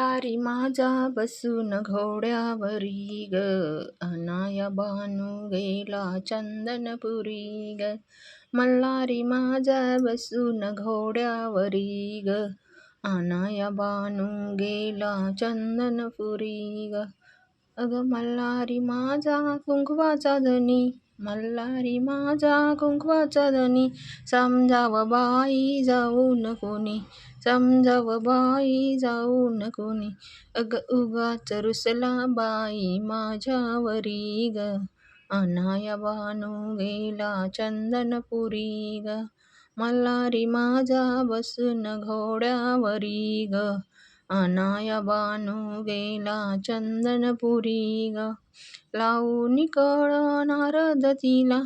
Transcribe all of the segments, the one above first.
मल्हारी माझा बसून घोड्यावरी ग. अनाया बानू गेला चंदनपुरी ग. मल्हारी माझा बसून घोड्यावरी ग. अनाया बानू गेला चंदनपुरी ग. अग मल्हारी माझा कुंकवाचा धनी. मल्हारी माझा कुंकवाचा धनी समजाव बाई जाऊन कोणी. समजाव बाई जाऊन कोणी. अग उगाच रुसला बाई माझ्यावरी ग. अनाया बानू गेला चंदनपुरी ग. मल्हारी माझा बसून घोड्यावरी ग. अनाया बानू गेला चंदनपुरी ग. लावून कळ नारद तिला.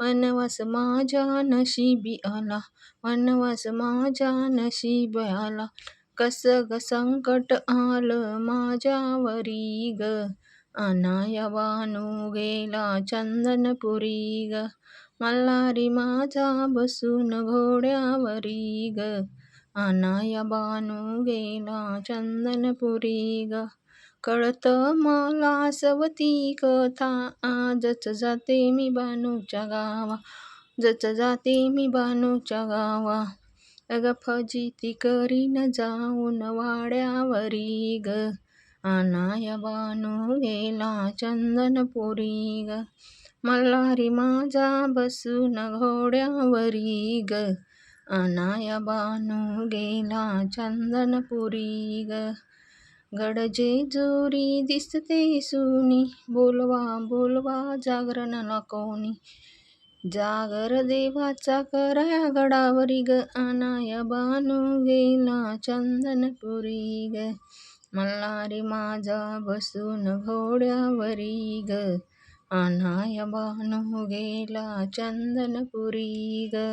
वनवास माझ्या नशिबी आला. वनवास माझ्या नशीब आला. कस ग संकट आलं माझ्यावरी ग. अनाया बानू गेला चंदनपुरी ग. मल्हारी माझा बसून घोड्यावरी ग. अनाया बानू गेला चंदनपुरी ग कळत मला सवती कथा आजच जाते मी बानूच्या गावा जच जाते मी बानूच्या गावा. अग फजिती करीन जाऊन वाड्यावरी ग अनाया बानू गेला चंदनपुरी ग मल्हारी माझा बसून घोड्यावरी ग अनाया बानू गेला चंदनपुरी ग गडजे जोरी दिसते सुनी बोलवा बोलवा जागरण कोणी जागर देवाचा करा गडावरी ग अनाया बानू गेला चंदनपुरी ग मल्हारी माझा बसून घोड्यावरी ग अनाया बानू गेला चंदनपुरी ग